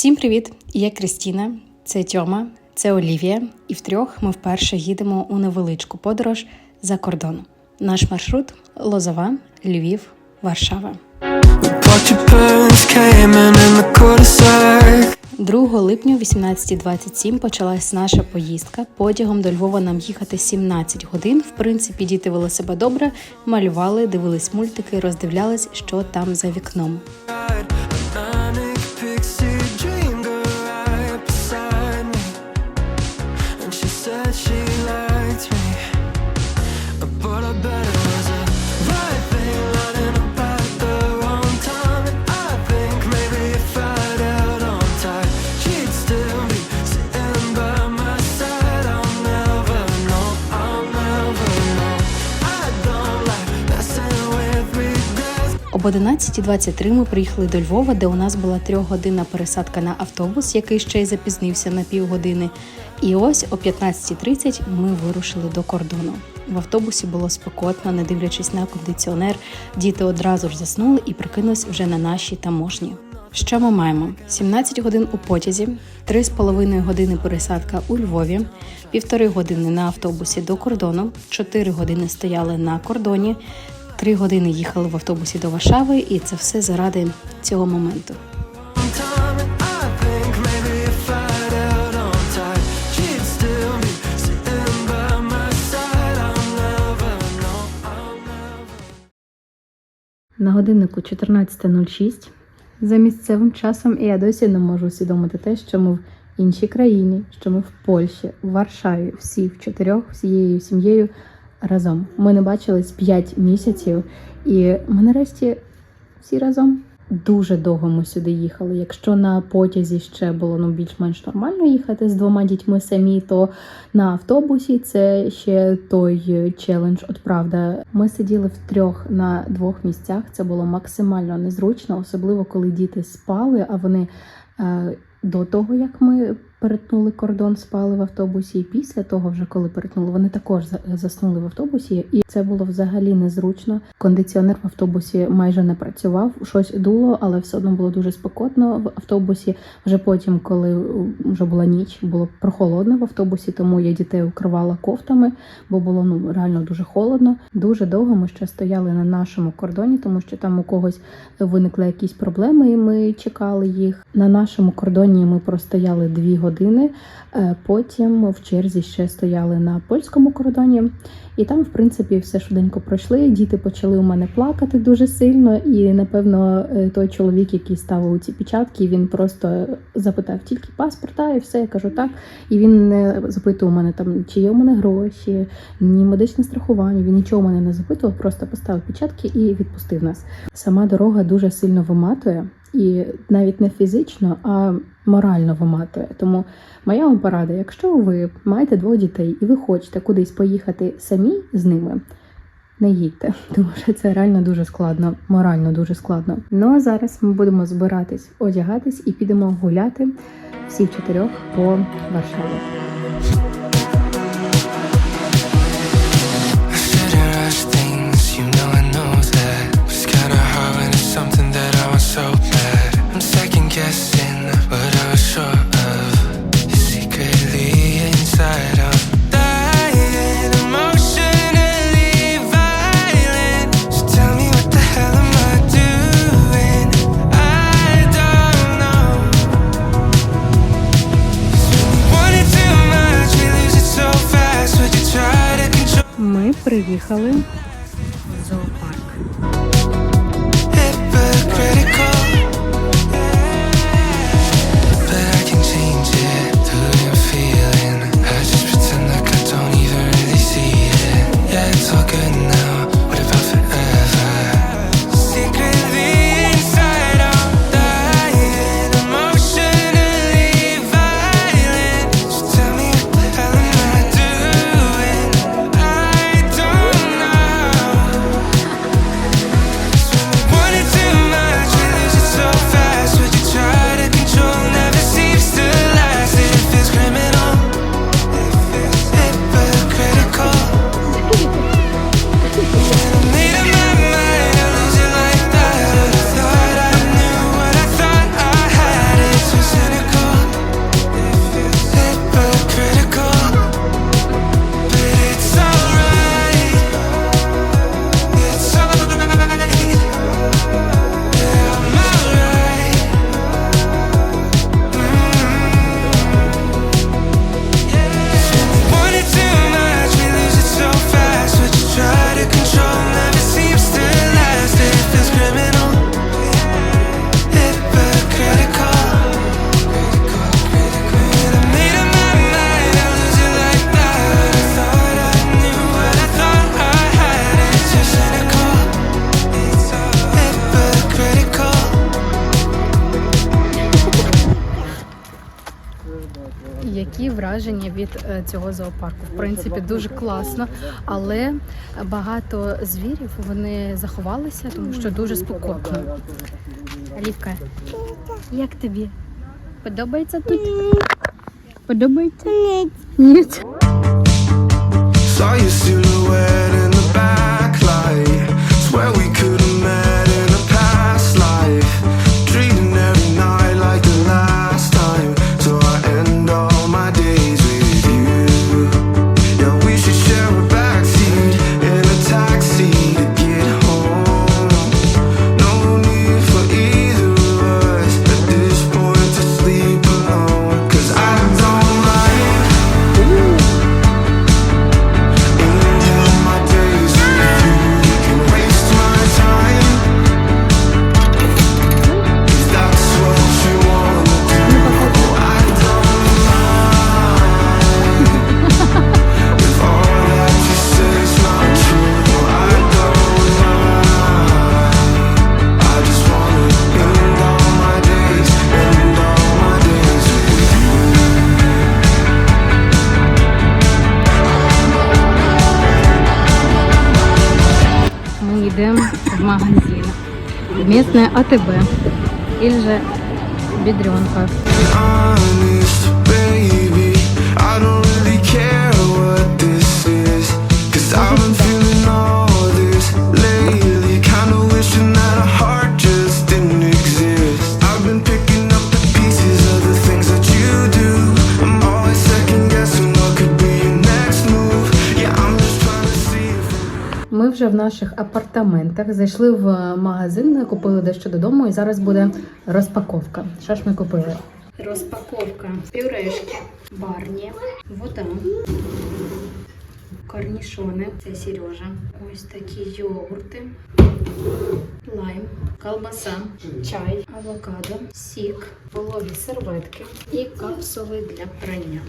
Всім привіт! Я Крістіна, це Тьома, це Олівія, і втрьох ми вперше їдемо у невеличку подорож за кордон. Наш маршрут Лозова, Львів, Варшава. Watch your parents came in in 2 липня 18.27 почалась наша поїздка. Потягом до Львова нам їхати 17 годин. В принципі, діти вели себе добре, малювали, дивились мультики, роздивлялись, що там за вікном. Об 11.23 ми приїхали до Львова, де у нас була трьохгодинна пересадка на автобус, який ще й запізнився на півгодини. І ось о 15.30 ми вирушили до кордону. В автобусі було спекотно, не дивлячись на кондиціонер, діти одразу ж заснули і прикинулись вже на нашій таможні. Що ми маємо? 17 годин у потязі, 3,5 години пересадка у Львові, півтори години на автобусі до кордону, 4 години стояли на кордоні, 3 години їхали в автобусі до Варшави, і це все заради цього моменту. На годиннику 14.06 за місцевим часом, і я досі не можу усвідомити те, що ми в іншій країні, що ми в Польщі, в Варшаві, всі в чотирьох, всією сім'єю разом. Ми не бачились 5 місяців, і ми нарешті всі разом. Дуже довго ми сюди їхали. Якщо на потязі ще було ну більш-менш нормально їхати з двома дітьми самі, то на автобусі це ще той челендж. От правда, ми сиділи в трьох на двох місцях. Це було максимально незручно, особливо коли діти спали. А вони е, до того, як ми перетнули кордон, спали в автобусі, і після того, вже коли перетнули, вони також за- заснули в автобусі, і це було взагалі незручно. Кондиціонер в автобусі майже не працював, щось дуло, але все одно було дуже спекотно в автобусі. Вже потім, коли вже була ніч, було прохолодно в автобусі, тому я дітей укривала кофтами, бо було ну реально дуже холодно. Дуже довго ми ще стояли на нашому кордоні, тому що там у когось виникли якісь проблеми, і ми чекали їх. На нашому кордоні ми простояли дві години. Е, Потім в черзі ще стояли на польському кордоні, і там, в принципі, все швиденько пройшли. Діти почали у мене плакати дуже сильно, і напевно е, той чоловік, який ставив у ці печатки, він просто запитав тільки паспорта, і все. Я кажу так. І він не запитував мене там, чи є у мене гроші, ні медичне страхування. Він нічого мене не запитував, просто поставив печатки і відпустив нас. Сама дорога дуже сильно виматує, і навіть не фізично, а морально виматує. Тому моя вам порада, якщо ви маєте двох дітей і ви хочете кудись поїхати самі з ними. Не їдьте, тому що це реально дуже складно, морально дуже складно. Ну а зараз ми будемо збиратись, одягатись і підемо гуляти всі в чотирьох по Варшаві. Враження від е, цього зоопарку? В принципі, дуже класно, але багато звірів вони заховалися, тому що дуже спокійно. Алівка, як тобі? Подобається тут? Подобається? Ні. Ні. Місне АТБ. І же Бідрюнка. Наших апартаментах зайшли в магазин, купили дещо додому, і зараз буде розпаковка. Що ж ми купили? Розпаковка пюрешки, барні, вода, корнішони. Це Сережа. Ось такі йогурти, лайм, колбаса, чай, авокадо, сік, вологі серветки і капсули для прання.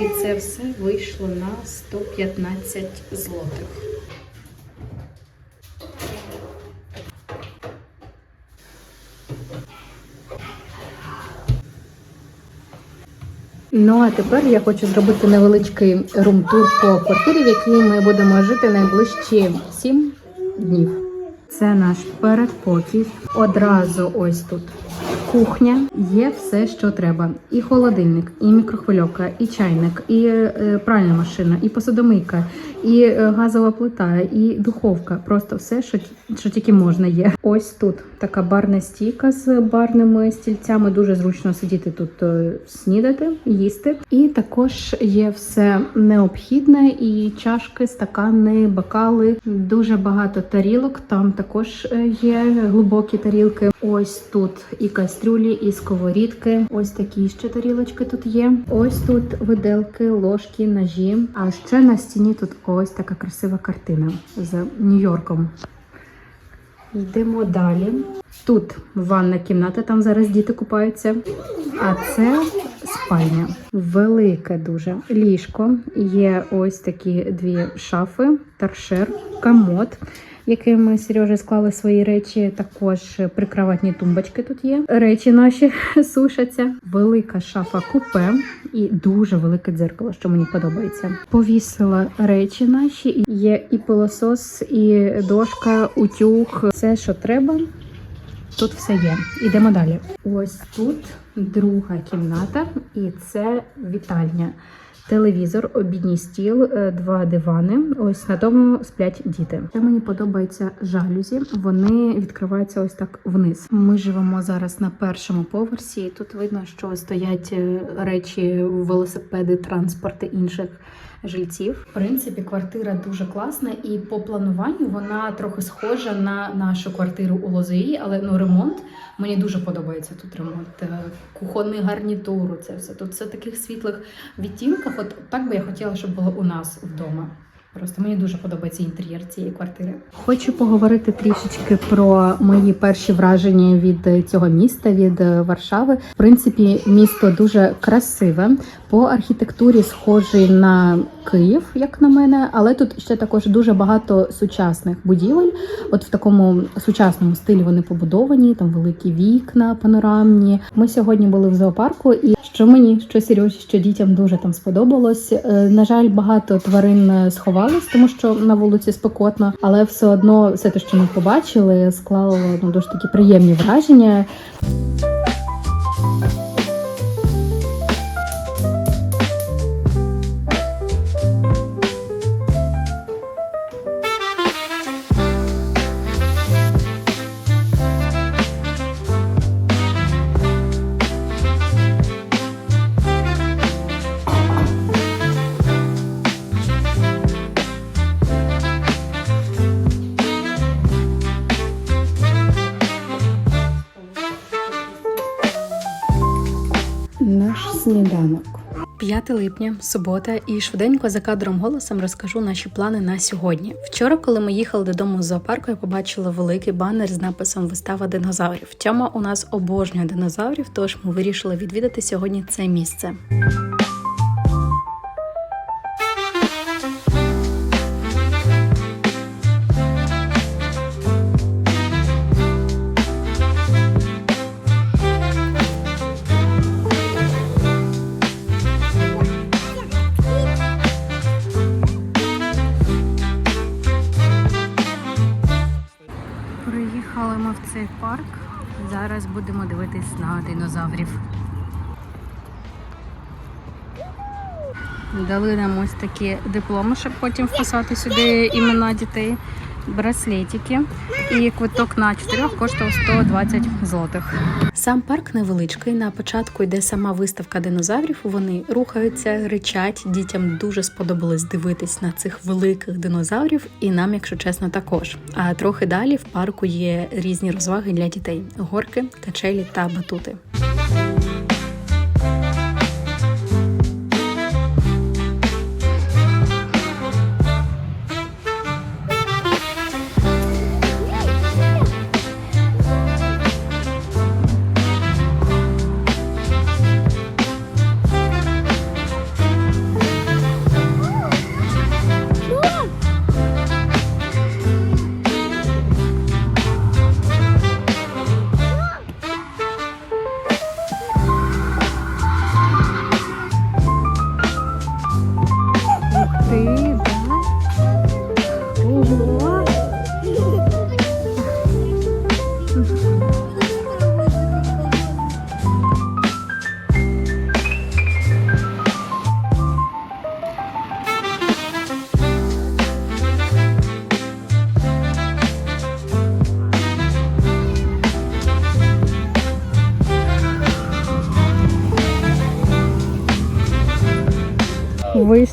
І це все вийшло на 115 злотих. Ну а тепер я хочу зробити невеличкий рум-тур по квартирі, в якій ми будемо жити найближчі 7 днів. Це наш передпокій. Одразу ось тут кухня. Є все, що треба: і холодильник, і мікрохвильовка, і чайник, і е, пральна машина, і посудомийка, і е, газова плита, і духовка. Просто все, що, що тільки можна є. Ось тут така барна стійка з барними стільцями. Дуже зручно сидіти тут, е, снідати, їсти. І також є все необхідне, і чашки, стакани, бокали. Дуже багато тарілок. Там також е, є глибокі тарілки. Ось тут і кастрюлі, і сковорідки. Ось такі ще тарілочки тут є. Ось тут виделки, ложки, ножі. А ще на стіні тут ось така красива картина з Нью-Йорком. Йдемо далі. Тут ванна кімната, там зараз діти купаються. А це спальня. Велике дуже ліжко. Є ось такі дві шафи, торшер, комод, яким ми Сережа склали свої речі. Також прикроватні тумбочки тут є. Речі наші сушаться. Велика шафа купе і дуже велике дзеркало, що мені подобається. Повісила речі наші. Є і пилосос, і дошка, утюг, все, що треба. Тут все є. Ідемо далі. Ось тут друга кімната, і це вітальня. Телевізор, обідній стіл, е, два дивани. Ось на тому сплять діти. Це мені подобається жалюзі. Вони відкриваються ось так вниз. Ми живемо зараз на першому поверсі. Тут видно, що стоять е, речі, велосипеди, транспорти інших жильців. В принципі, квартира дуже класна, і по плануванню вона трохи схожа на нашу квартиру у Лозої, але ну ремонт мені дуже подобається тут ремонт. Е, Кухонний гарнітур, це все тут все таких світлих відтінках. От так би я хотіла, щоб було у нас вдома. Просто мені дуже подобається інтер'єр цієї квартири. Хочу поговорити трішечки про мої перші враження від цього міста, від е, Варшави. В принципі, місто дуже красиве. По архітектурі схожий на Київ, як на мене, але тут ще також дуже багато сучасних будівель. От в такому сучасному стилі вони побудовані, там великі вікна панорамні. Ми сьогодні були в зоопарку, і що мені, що Сережі, що дітям дуже там сподобалось. Е, На жаль, багато тварин е, сховались, тому що на вулиці спекотно, але все одно все те, що ми побачили, склало ну дуже такі приємні враження. Наш сніданок. 5 липня, субота, і швиденько за кадром голосом розкажу наші плани на сьогодні. Вчора, коли ми їхали додому з зоопарку, я побачила великий банер з написом Вистава динозаврів. Тьома у нас обожнює динозаврів, тож ми вирішили відвідати сьогодні це місце. Парк. Зараз будемо дивитись на динозаврів. Дали нам ось такі дипломи, щоб потім вписати сюди імена дітей, браслетики. І квиток на чотирьох коштував 120 злотих. Сам парк невеличкий. На початку йде сама виставка динозаврів. Вони рухаються, ричать. Дітям дуже сподобалось дивитись на цих великих динозаврів, і нам, якщо чесно, також. А трохи далі в парку є різні розваги для дітей: горки, качелі та батути.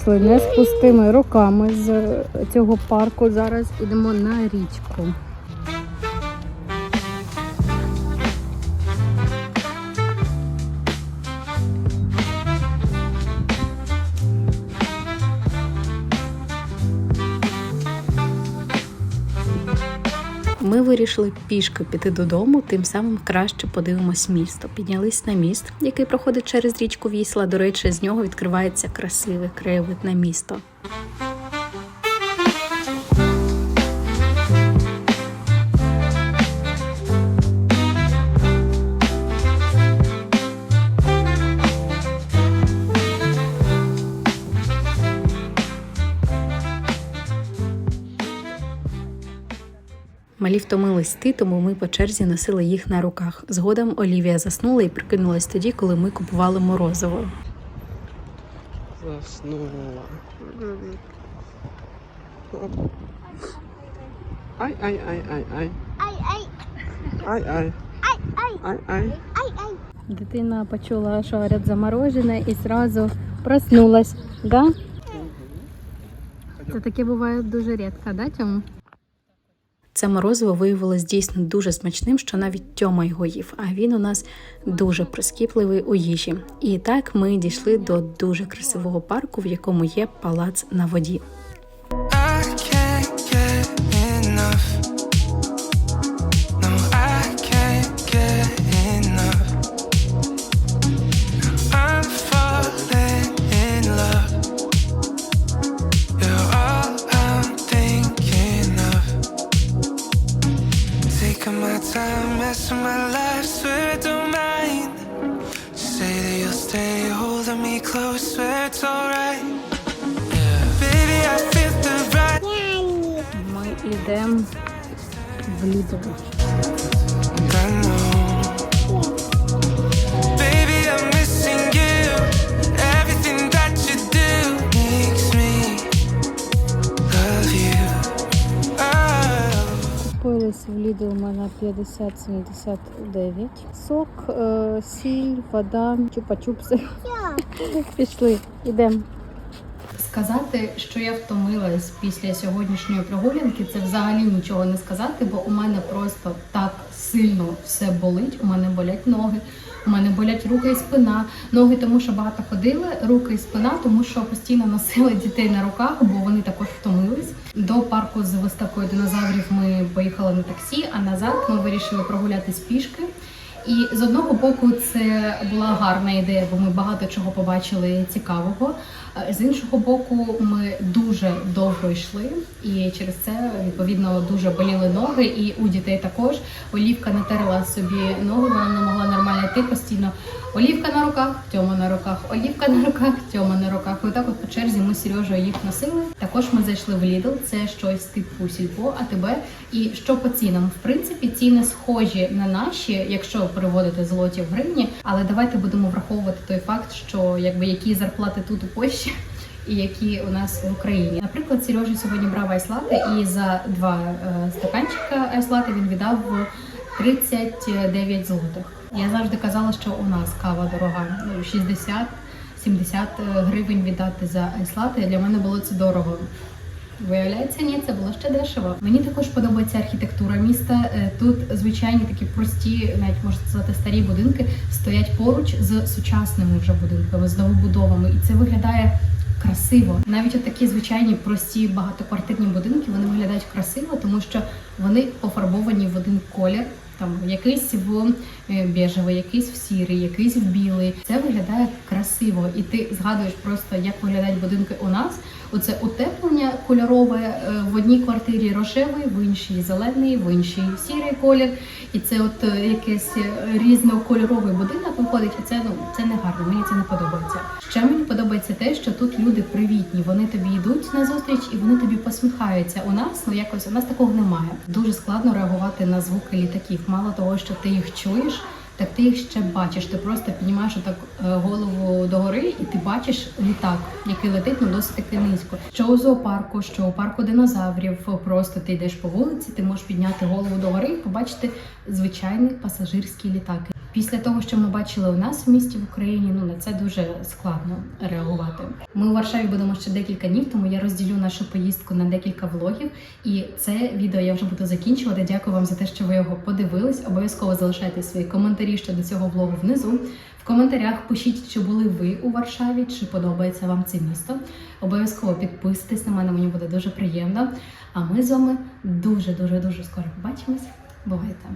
Вийшли не з пустими руками з цього парку. Зараз йдемо на річку. Ми вирішили пішки піти додому, тим самим краще подивимось місто. Піднялись на міст, який проходить через річку Вісла. До речі, з нього відкривається красивий краєвид на місто. Малі втомились йти, тому ми по черзі носили їх на руках. Згодом Олівія заснула і прикинулась тоді, коли ми купували морозиво. Заснула. Ай, ай, ай, ай, ай. Ай, ай, Ай, ай. ай, Ай, ай. ай, ай. Дитина почула, що говорять заморожене, і одразу проснулась. Да? Це таке буває дуже рідко, да, Тьому? Це морозиво виявилось дійсно дуже смачним, що навіть Тьома його їв, а він у нас дуже прискіпливий у їжі. І так ми дійшли до дуже красивого парку, в якому є палац на воді. love you. Oh. Купились в Лідл у мене 50-79. Сок, е, сіль, вода, чупа-чупси. Пішли, йдемо. Сказати, що я втомилась після сьогоднішньої прогулянки, це взагалі нічого не сказати, бо у мене просто так сильно все болить. У мене болять ноги, у мене болять руки і спина. Ноги, тому що багато ходили, руки і спина, тому що постійно носила дітей на руках, бо вони також втомились. До парку з виставкою динозаврів ми поїхали на таксі, а назад ми вирішили прогулятись пішки. І з одного боку це була гарна ідея, бо ми багато чого побачили цікавого. З іншого боку, ми дуже довго йшли, і через це відповідно дуже боліли ноги. І у дітей також Олівка натерла собі ноги, вона не могла нормально йти постійно. Олівка на руках, Тьома на руках, Олівка на руках, Тьома на руках. І отак от по черзі ми з їх носили. Також ми зайшли в Lidl, це щось типу сільпо, АТБ. І що по цінам? В принципі, ціни схожі на наші, якщо переводити злоті в гривні. Але давайте будемо враховувати той факт, що якби які зарплати тут у Польщі. І які у нас в Україні, наприклад, Сережа сьогодні брав айслати, і за два е, стаканчика айслати він віддав 39 злотих. Я завжди казала, що у нас кава дорога ну, 60-70 гривень віддати за айслати. Для мене було це дорого. Виявляється, ні, це було ще дешево. Мені також подобається архітектура міста. Е, Тут звичайні такі прості, навіть можна сказати, старі будинки стоять поруч з сучасними вже будинками, з новобудовами, і це виглядає. Красиво, навіть от такі звичайні прості багатоквартирні будинки вони виглядають красиво, тому що вони пофарбовані в один колір. Там якийсь в е, бежевий, якийсь в сірий, якийсь в білий. Це виглядає красиво, і ти згадуєш просто, як виглядають будинки у нас. Оце утеплення кольорове е, в одній квартирі рожевий, в іншій зелений, в іншій сірий колір. І це от е, якийсь е, різнокольоровий будинок виходить, і це ну це не гарно. Мені це не подобається. Ще мені подобається те, що тут люди привітні. Вони тобі йдуть на зустріч і вони тобі посміхаються. У нас ну якось у нас такого немає. Дуже складно реагувати на звуки літаків. Мало того, що ти їх чуєш. Так ти їх ще бачиш. Ти просто піднімаєш так голову догори, і ти бачиш літак, який летить ну досить таки низько. Що у зоопарку, що у парку динозаврів. Просто ти йдеш по вулиці, ти можеш підняти голову догори і побачити звичайний пасажирський літак. Після того, що ми бачили у нас в місті в Україні, ну на це дуже складно реагувати. Ми у Варшаві будемо ще декілька днів, тому я розділю нашу поїздку на декілька влогів. І це відео я вже буду закінчувати. Дякую вам за те, що ви його подивились. Обов'язково залишайте свої коментарі щодо цього влогу внизу. В коментарях пишіть, чи були ви у Варшаві, чи подобається вам це місто. Обов'язково підписуйтесь на мене, мені буде дуже приємно. А ми з вами дуже дуже дуже скоро побачимось. Бувайте!